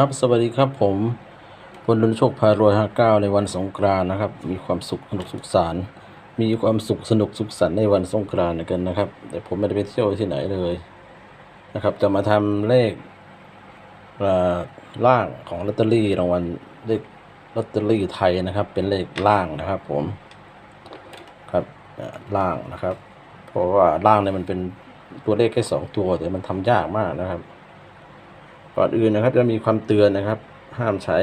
ครับ สวัสดีครับผมพลดลโชคพารวยห้าเก้าในวันสงกรานนะครับ มีความสุขสนุกสุขสันต์มีความสุขสนุกสุขสันต์ในวันสงกรานต์กันนะครับ แต่ผมไม่ได้ไปเที่ยวที่ไหนเลยนะครับ จะมาทำเลขล่างของลอตเตอรี่รางวัลเลขลอตเตอรี่ไทยนะครับ เป็นเลขล่างนะครับ ผมครับล่างนะครับ เพราะว่าล่างเนี่ยมันเป็นตัวเลขแค่สองตัวแต่มันทำยากมากนะครับ ก่อนอื่นนะครับจะมีความเตือนนะครับ ห้ามใช้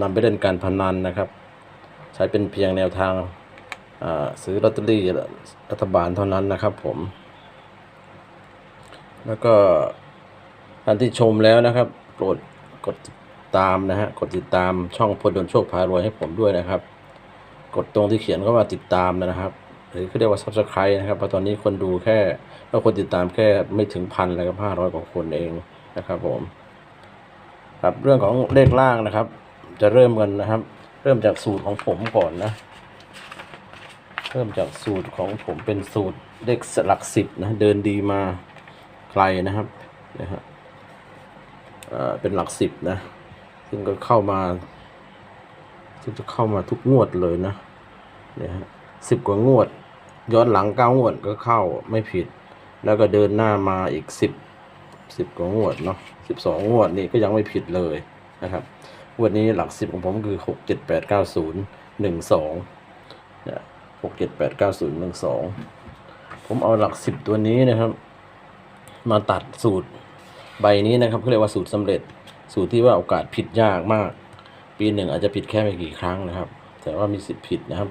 นำไปเล่นการพนันนะครับ ใช้เป็นเพียงแนวทางซื้อลอตเตอรี่รัฐบาลเท่านั้นนะครับผม แล้วก็ท่านที่ชมแล้วนะครับ โปรดกดติดตามนะฮะกดติดตามช่องพลดลโชคพารวยให้ผมด้วยนะครับ กดตรงที่เขียนเข้ามาติดตามนะครับ หรือเขาเรียกว่า subscribe นะครับเพราะตอนนี้คนดูแค่ก็คนติดตามแค่ไม่ถึงพันเลยครับห้าร้อยกว่าคนเองนะครับผม ครับเรื่องของเลขล่างนะครับ จะเริ่มกันนะครับ เริ่มจากสูตรของผมก่อนนะเริ่มจากสูตรของผมเป็นสูตรเลขหลักสิบนะเดินดีมาไกลนะครับนะฮะเอ่อเป็นหลักสิบนะ ซึ่งก็เข้ามาซึ่งจะเข้ามาทุกงวดเลยนะเนี่ยฮะสิบกว่างวด ย้อนหลังเก้างวดก็เข้าไม่ผิด แล้วก็เดินหน้ามาอีกสิบ สิบกว่างวดเนาะสิบสองงวดนี่ก็ยังไม่ผิดเลยนะครับงวดนี้หลักสิบของผมคือหกเจ็ดแปดเก้าศูนย์หนึ่งสองเนี่ยหกเจ็ดแปดเก้าศูนย์หนึ่งสองผมเอาหลักสิบตัวนี้นะครับ มาตัดสูตรใบนี้นะครับเขาเรียกว่าสูตรสำเร็จ สูตรที่ว่าโอกาสผิดยากมาก ปีหนึ่งอาจจะผิดแค่ไม่กี่ครั้งนะครับ แต่ว่ามีสิทธิ์ผิดนะครับ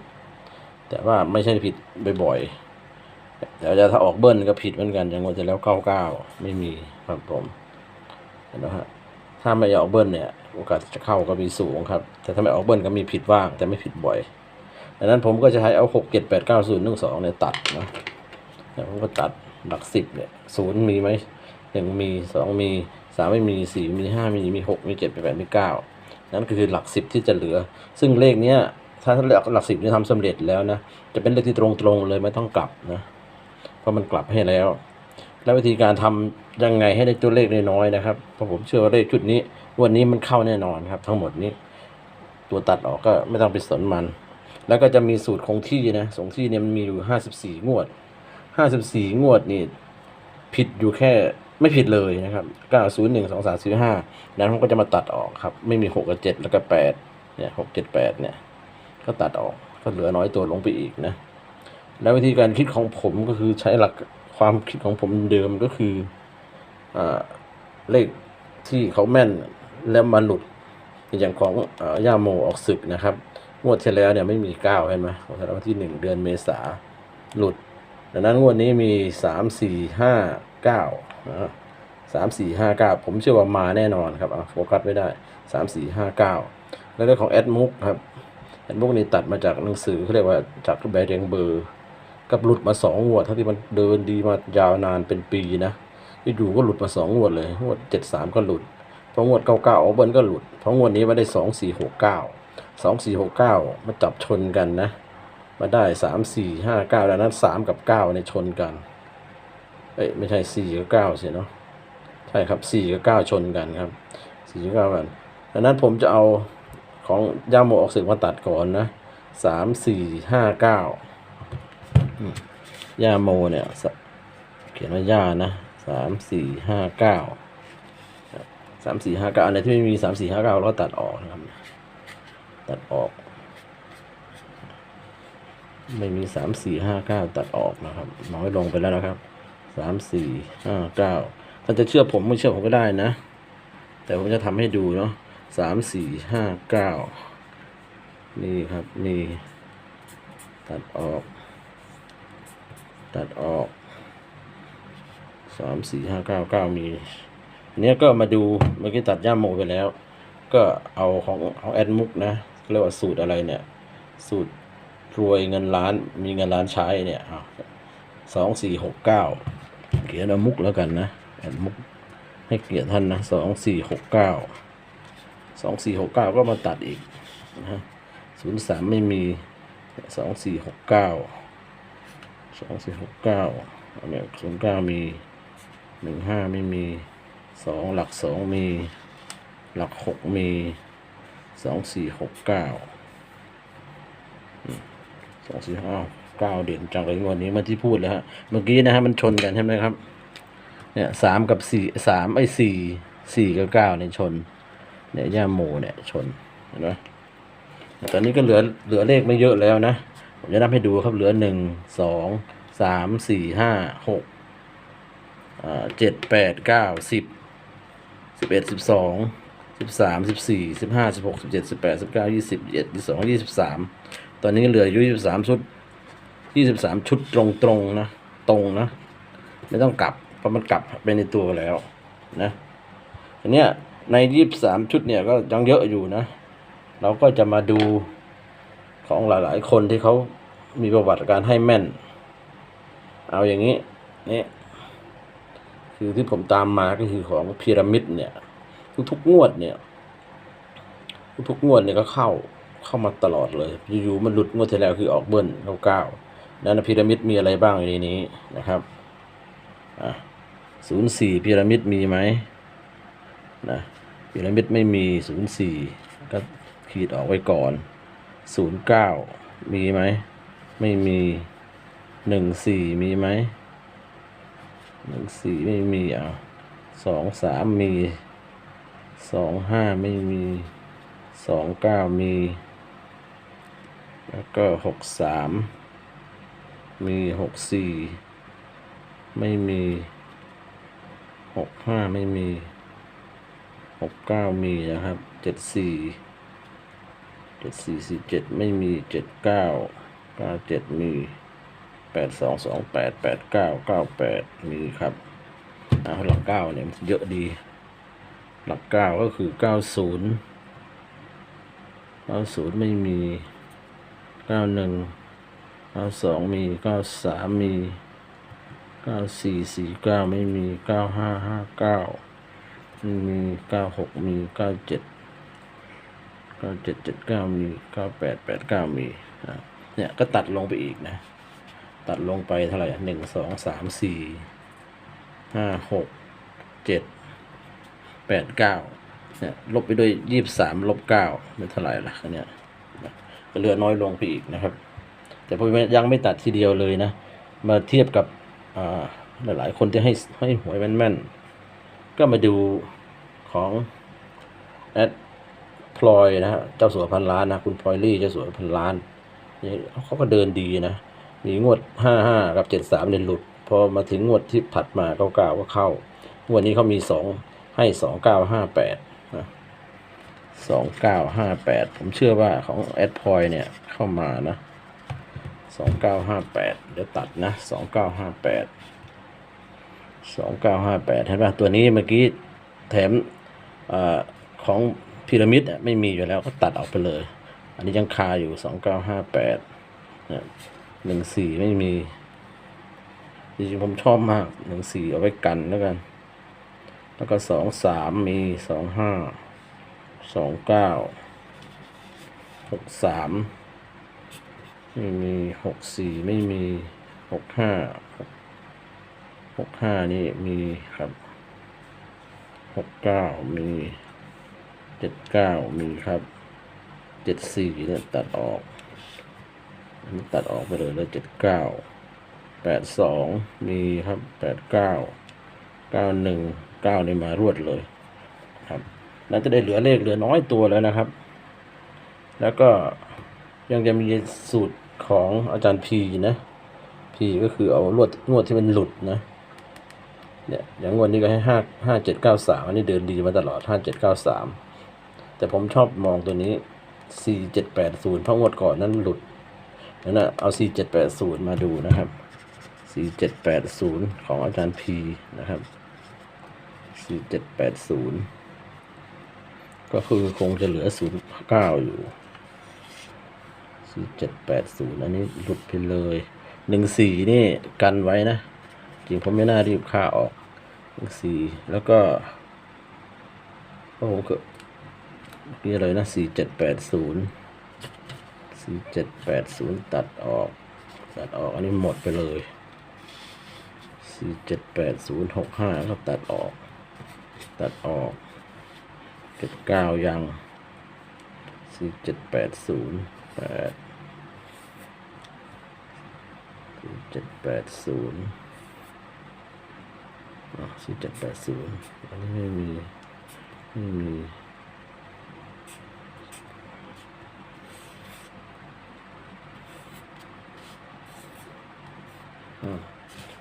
แต่ว่าไม่ใช่ผิดบ่อยๆเดี๋ยวจะถ้าออกเบิ้ลก็ผิดเหมือนกันอย่างวดที่แล้วเก้าเก้าไม่มี ครับผมเห็นไหมฮะถ้าไม่ออกเบิ้ลเนี่ยโอกาสจะเข้าก็มีสูงครับ แต่ถ้าไม่ออกเบิ้ลก็มีผิดบ้าง แต่ไม่ผิดบ่อยดังนั้นผมก็จะใช้เอาหกเจ็ดแปดเก้าศูนย์หนึ่งสองเนี่ยตัดนะแล้วผมก็ตัดหลักสิบเนี่ยศูนย์มีไหมหนึ่งมีสองมีสามไม่มีสี่มีห้ามีมีหกมีเจ็ดมีแปดมีเก้านั่นคือหลักสิบที่จะเหลือ ซึ่งเลขเนี้ยถ้าหลักหลักสิบนี่ทำสำเร็จแล้วนะ จะเป็นเลขที่ตรงๆเลยไม่ต้องกลับนะ เพราะมันกลับให้แล้ว แล้ววิธีการทำยังไงให้ได้ตัวเลขน้อยๆนะครับเพราะผมเชื่อว่าเลขชุดนี้วันนี้มันเข้าแน่นอนครับ ทั้งหมดนี้ ตัวตัดออกก็ไม่ต้องไปสนมัน แล้วก็จะมีสูตรคงที่นะสงที่เนี่ยมันมีอยู่ห้าสิบสี่งวดห้าสิบสี่งวดนี่ผิดอยู่แค่ไม่ผิดเลยนะครับเก้าศูนย์หนึ่งสองสามสี่ห้านั้นผมก็จะมาตัดออกครับ ไม่มีหกกับเจ็ดแล้วก็แปดเนี่ยหกเจ็ดแปดเนี่ย ก็ตัดออกก็เหลือน้อยตัวลงไปอีกนะ แล้ววิธีการคิดของผมก็คือใช้หลัก ความคิดของผมเดิมก็คืออเลขที่เขาแม่นแล้วมาหลุดอย่างของอย่าโมออกศึกนะครับงวดที่แล้วเนี่ยไม่มีเก้าเห็นไหมงวันที่หนึ่งเดือนเมษาหลุดดังนั้นงวดนี้มีสามสี่ห้าเก้าสามสี่ห้าเก้าผมเชื่อว่ามาแน่นอนครับโฟกัสไม่ได้สามสี่ห้าเก้าแล้วเรื่องของแอดมุกครับแอดมุกนี่ตัดมาจากหนังสือเขาเรียกว่าจากใบแดงเบอร์ กับหลุดมาสองงวดทั้งที่มันเดินดีมายาวนานเป็นปีนะที่ดูก็หลุดมาสองงวดเลยงวดเจ็ดสามก็หลุดเพราะงวดเก้าเก้าเบิร์นก็หลุดเพราะงวดนี้มาได้สองสี่หกเก้าสองสี่หกเก้ามาจับชนกันนะ มาได้สามสี่ห้าเก้าดังนั้นสามกับเก้าเนี่ยชนกัน เอ้ยไม่ใช่สี่กับเก้าสิเนาะใช่ครับสี่กับเก้าชนกันครับสี่กับเก้ากันดังนั้นผมจะเอาของย่าโมออกสึกมาตัดก่อนนะสามสี่ห้าเก้า ย่าโมเนี่ย เขียนว่าย่านะสามสี่ห้าเก้าสามสี่ห้าเก้าอันไหนที่ไม่มีสามสี่ห้าเก้าเราตัดออกนะครับ ตัดออก ไม่มีสามสี่ห้าเก้าตัดออกนะครับ น้อยลงไปแล้วนะครับสามสี่ห้าเก้าถ้าจะเชื่อผมไม่เชื่อผมก็ได้นะ แต่ผมจะทำให้ดูเนาะสามสี่ห้าเก้านี่ครับ นี่ ตัดออก ตัดออกสามสี่ห้าเก้าเก้ามีเนี้ยก็มาดูเมื่อกี้ตัดย่าโมไปแล้ว ก็เอาของของแอดมุกนะเรียกว่าสูตรอะไรเนี่ย สูตรรวยเงินล้านมีเงินล้านใช้เนี่ยสองสี่หกเก้าเขียนเอามุกแล้วกันนะแอดมุกให้เกียรติท่านนะสองสี่หกเก้าสองสี่หกเก้าก็มาตัดอีกนะศูนย์สามไม่มีสองสี่หกเก้า สองสี่หกเก้าอันเนี้ยศูนย์เก้ามีหนึ่งห้าไม่มีสองหลักสองมี หลักหกมีสองสี่หกเก้าสองสี่ห้าเก้าเด่นจังเลยงวดนี้มื่อที่พูดเลยฮะเมื่อกี้นะฮะมันชนกันใช่ไหมครับ เนี่ยสามกับสี่สามไอ้สี่สี่กับเก้าเนี่ยชน เนี่ยย่าโมเนี่ยชนเห็นไหมแต่ตอนนี้ก็เหลือเหลือเลขไม่เยอะแล้วนะ ผมจะนับให้ดูครับ เหลือหนึ่งสองสามสี่ห้าหกเจ็ดแปดเก้าสิบสิบเอ็ดสิบสองสิบสามสิบสี่สิบห้าสิบหกสิบเจ็ดสิบแปดสิบเก้ายี่สิบยี่สิบเอ็ดยี่สองยี่สิบสามตอนนี้เหลืออยู่ยี่สิบสามชุดยี่สิบสามชุดตรงตรงๆนะ ตรงนะ ไม่ต้องกลับเพราะมันกลับไปในตัวแล้วนะอันเนี้ยในยี่สิบสามชุดเนี่ยก็ยังเยอะอยู่นะ เราก็จะมาดู ของหลาย ๆ คนที่เขามีประวัติการให้แม่น เอาอย่างนี้นี่คือที่ผมตามมาก็คือของพีระมิดเนี่ย ทุกๆงวดเนี่ย ทุกๆงวดเนี่ยก็เข้าเข้ามาตลอดเลยอยู่ๆมันหลุดงวดที่แล้วคือออกเบิ้ลเก้าเก้าแล้นพีระมิดมีอะไรบ้างในนี้นะครับอะศูนย์สี่พีระมิดมีไหมนะพีระมิดไม่มีศูนย์สี่ก็ขีดออกไว้ก่อน ศูนย์เก้ามีไหม ไม่มีหนึ่งสี่มีไหมหนึ่งสี่ไม่มีอะสองสามมีสองห้าไม่มีสองเก้ามี แล้วก็หกสามมีหกสี่ไม่มีหกห้าไม่มีหกเก้ามีนะครับเจ็ดสี่ เจ็ดสี่สี่เจ็ดไม่มีเจ็ดเก้าเก้าเจ็ดมีแปดสองสองแปดแปดเก้าเก้าแปดมีครับเอาหลักเก้าเนี่ยมันเยอะดี หลักเก้าก็คือเก้าศูนย์เก้าศูนย์ไม่มีเก้าหนึ่งเก้าสองมีเก้าสามมีเก้าสี่สี่เก้าไม่มีเก้าห้าห้าเก้ามีเก้าหกมีเก้าเจ็ด เก้าเจ็ดเจ็ดเก้ามีเก้าแปดแปดเก้ามีอะเนี่ยก็ตัดลงไปอีกนะ ตัดลงไปเท่าไหร่หนึ่งสองสามสี่ห้าหกเจ็ดแปดเก้าเนี่ยลบไปด้วยยี่สิบสามลบเก้าไม่เท่าไหร่ละอันเนี้ยก็เหลือน้อยลงไปอีกนะครับ แต่ผมยังไม่ตัดทีเดียวเลยนะ มาเทียบกับอ่าหลายๆคนที่ให้ให้หวยแม่นๆ ก็มาดูของแอด พลอยนะฮะเจ้าสัวพันล้านนะคุณพลอยลี่เจ้าสัวพันล้านนี่เขาก็เดินดีนะมีงวดห้าห้ากับเจ็ดสามเนี่ยหลุด พอมาถึงงวดที่ถัดมาเก้าเก้าก็เข้าวดนี้เขามีสองให้สองเก้าห้าแปดนะสองเก้าห้าแปดผมเชื่อว่าของแอดพอยเนี่ยเข้ามานะสองเก้าห้าแปดเดี๋ยวตัดนะสองเก้าห้าแปดสองเก้าห้าแปดเห็นป่ะตัวนี้เมื่อกี้แถมอของ พีระมิดไม่มีอยู่แล้วก็ตัดออกไปเลย อันนี้ยังคาอยู่สองเก้าห้าแปดหนึ่งสี่ไม่มีจริงๆผมชอบมากหนึ่งสี่เอาไว้กันแล้วกัน แล้วก็สองสามมีสองห้าสองเก้าหกสามไม่มีหกสี่ไม่มีหกห้าหกห้านี่มีครับหกเก้ามี เจ็ดเก้ามีครับเจ็ดสี่เนี่ยตัดออกอันนี้ตัดออกไปเลยแล้วเจ็ดเก้าแปดสองมีครับแปดเก้าเก้าหนึ่งเก้านี่มารวดเลยครับน่าจะได้เหลือเลขเหลือน้อยตัวแล้วนะครับ แล้วก็ยังจะมีสูตรของอาจารย์พีนะพีก็คือเอาลวดงวดที่มันหลุดนะเนี่ยอย่างงวดนี้ก็ให้ห้าห้าเจ็ดเก้าสามอันนี้เดินดีมาตลอดห้าเจ็ดเก้าสาม แต่ผมชอบมองตัวนี้สี่เจ็ดแปดศูนย์เพราะงวดก่อนนั้นหลุดนั่นนะเอาสี่เจ็ดแปดศูนย์มาดูนะครับสี่เจ็ดแปดศูนย์ของอาจารย์พีนะครับสี่เจ็ดแปดศูนย์ก็คือคงจะเหลือศูนย์เก้าอยู่สี่เจ็ดแปดศูนย์อันนี้หลุดไปเลยหนึ่งสี่นี่กันไว้นะ จริงผมไม่น่ารีบค่าออกหนึ่งสี่แล้วก็โอ้โหก็ มีอะไรนะสี่เจ็ดแปดศูนย์สี่เจ็ดแปดศูนย์ตัดออก ตัดออกอันนี้หมดไปเลยสี่เจ็ดแปดศูนย์หกห้าก็ตัดออก ตัดออกเจ็ดเก้ายังสี่เจ็ดแปดศูนย์แปดสี่เจ็ดแปดศูนย์สี่เจ็ดแปดศูนย์อันนี้ไม่มี ไม่มี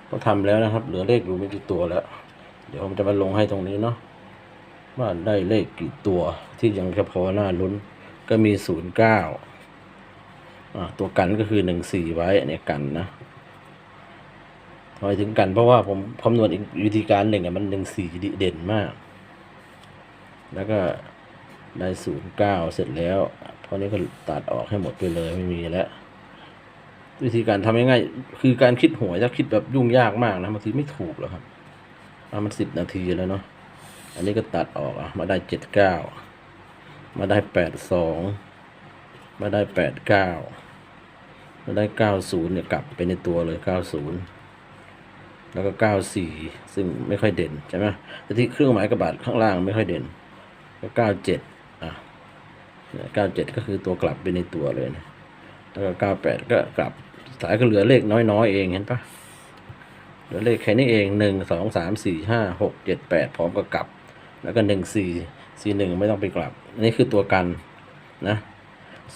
ก็ทำแล้วนะครับ เหลือเลขอยู่ไม่กี่ตัวแล้ว เดี๋ยวผมจะมาลงให้ตรงนี้เนาะว่าได้เลขกี่ตัวที่ยังเฉพาะหน้าลุ้นก็มีศูนย์เก้าตัวกันก็คือหนึ่งสี่ไว้อันนี้กันนะทำไมถึงกันเพราะว่าผมคำนวณอีกวิธีการหนึ่งอะมันหนึ่งสี่เด่นมาก แล้วก็ได้ศูนย์เก้าเสร็จแล้ว เพราะนี้ก็ตัดออกให้หมดไปเลยไม่มีแล้ว วิธีการทำง่ายๆคือการคิดหวยถ้าคิดแบบยุ่งยากมากนะบางทีไม่ถูกหรอกครับอะมันสิบนาทีแล้วเนาะอันนี้ก็ตัดออกอะมาได้เจ็ดเก้ามาได้แปดสองมาได้แปดเก้ามาได้เก้าศูนย์เนี่ยกลับไปในตัวเลยเก้าศูนย์แล้วก็เก้าสี่ซึ่งไม่ค่อยเด่นใช่ไหมแต่ที่เครื่องหมายกระบาดข้างล่างไม่ค่อยเด่น ก็เก้าเจ็ดอะเก้าเจ็ดก็คือตัวกลับไปในตัวเลยนะแล้วก็เก้าแปดก็กลับ สายก็เหลือเลขน้อยๆเองเห็นปะเหลือเลขแค่นี้เองหนึ่งสองสามสี่ห้าหกเจ็ดแปดพร้อมกับกลับ แล้วก็หนึ่งสี่สี่หนึ่งไม่ต้องไปกลับนนี้คือตัวกันนะ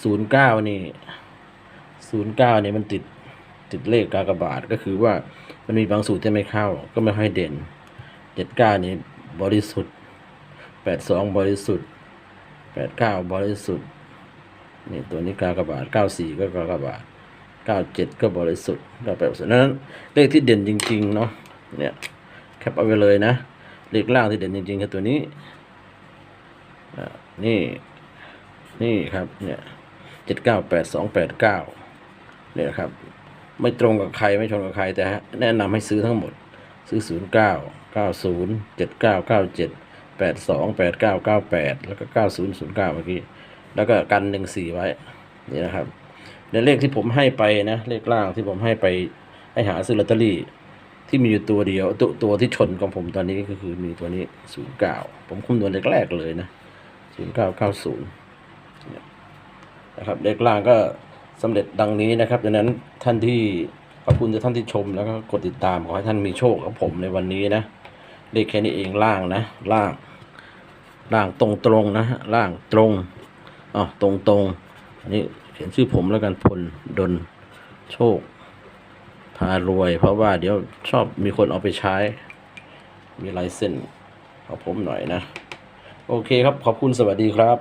ศูนย์เก้านี่ศูนย์เก้านี่มันติดติดเลขกากบาทก็คือว่ามันมีบางสูตรที่ไม่เข้า ก็ไม่ค่อยเด่นเจ็ดเก้านี่บริสุทธิ์แปดสองบริสุทธิ์แปดเก้าบริสุทธิ์นี่ตัวนี้กากบาทเก้าสี่ก็กากบาท เก้าเจ็ดก็บริสุทธิ์ก็แปลว่านั้นเลขที่เด่นจริงๆเนาะเนี่ยแคปเอาไปเลยนะ เลขล่างที่เด่นจริงๆคือตัวนี้นี่นี่ครับเนี่ยเจ็ดเก้าแปดสองแปดเก้าเนี่ยครับ ไม่ตรงกับใครไม่ชนกับใครแต่แนะนำให้ซื้อทั้งหมด ซื้อศูนย์เก้าเก้าศูนย์เจ็ดเก้าเก้าเจ็ดแปดสองแปดเก้าเก้าแปดแล้วก็เก้าศูนย์ศูนย์เก้าเมื่อกี้ แล้วก็กันหนึ่งสี่ไว้ นี่นะครับ ในเลขที่ผมให้ไปนะ เลขล่างที่ผมให้ไปให้หาซื้อลอตเตอรี่ ที่มีอยู่ตัวเดียวตัวตัวที่ชนของผมตอนนี้ก็คือมีตัวนี้ศูนย์เก้าผมคำนวณแรกๆเลยนะศูนย์เก้าเก้าศูนย์นะครับเลขล่างก็สำเร็จดังนี้นะครับดังนั้นท่านที่ขอบคุณท่านที่ชมแล้วก็กดติดตามขอให้ท่านมีโชคกับผมในวันนี้นะเลขแค่นี้เองล่างนะ ล่าง ล่างตรงตรงนะล่างตรงอ๋อตรงตรงอันนี้ ขียนชื่อผมแล้วกันพลดลโชค พารวย เพราะว่าเดี๋ยวชอบมีคนเอาไปใช้ มีลายเส้นขอผมหน่อยนะ โอเคครับ ขอบคุณสวัสดีครับ